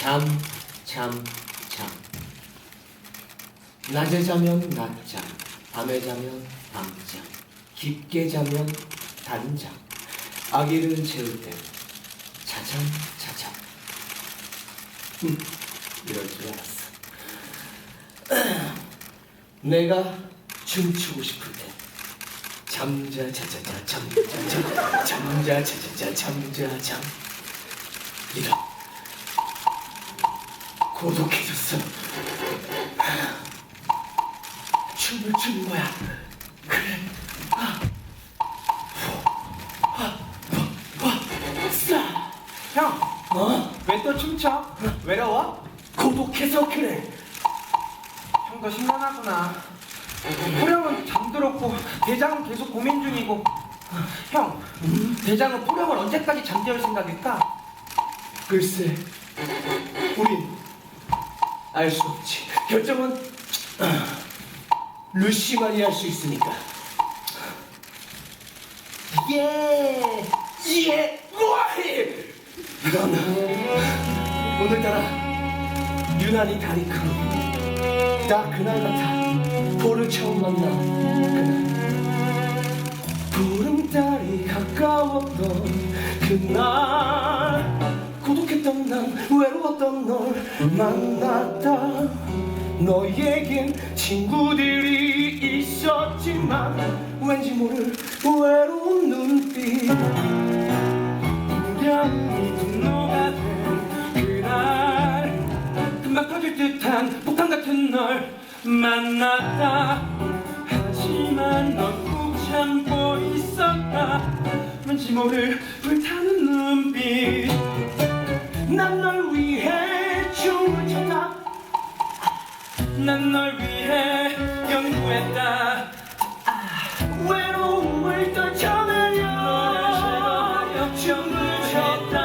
잠, 잠, 잠. 낮에 자면 낮잠, 밤에 자면 밤잠, 깊게 자면 단잠. 아기를 재울 때 자잠, 자잠. 음, 이럴 줄 알았어. 내가 춤추고 싶을 때 잠자 자자자 잠자자 잠자 자자자 잠자 잠 이런 고독해졌어 춤을 추는 거야 그래 아. 아와와싸 형, 어 왜 또 춤춰? 외로워? 고독해서 그래 형도 심란하구나. 포령은 잠들었고 대장은 계속 고민 중이고. 형, 대장은 포령을 언제까지 잠재울 생각일까? 글쎄 우린 알 수 없지 결정은 아, 루시만이 할 수 있으니까 예! 예! 뭐해! 이건 오늘따라 유난히 다리 크고 딱 그날 같아 볼을 처음 만나 그날 구름다리 가까웠던 그날 고독했던 난 외로웠던 널 만났다. 너에겐 친구들이 있었지만 왠지 모를 외로운 눈빛. 우연히 분노가 된 그날 금방 터질 듯한 폭탄 같은 널 만났다. 하지만 넌 꾹 참고 있었다. 왠지 모를 불타는 눈빛 난널 위해 연구했다. 외로움을 떨쳐내려 춤을 췄다.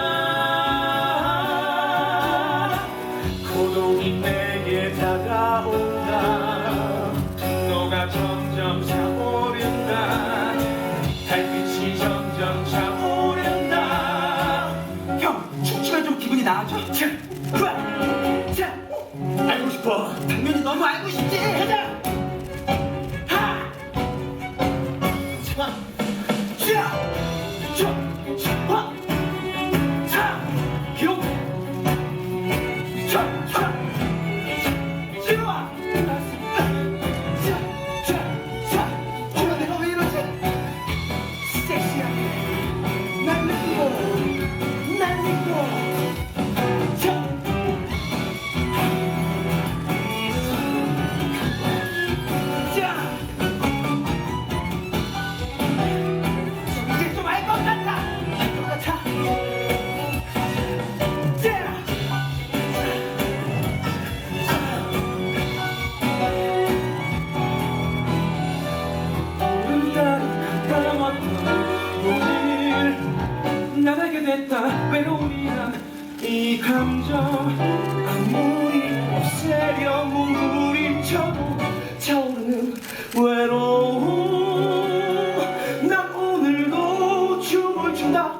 고독이 내게 다가온다. 너가 점점 차오른다. 달빛이 점점 차오른다. 형 춤추면 좀 기분이 나아져? 자. 자, 알고 싶어. 당연히 너무 알고 싶지. 가자 이 감정 아무리 없애려 몸부림쳐도 차오르는 외로움 난 오늘도 춤을 춘다.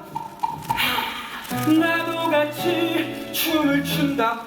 나도 같이 춤을 춘다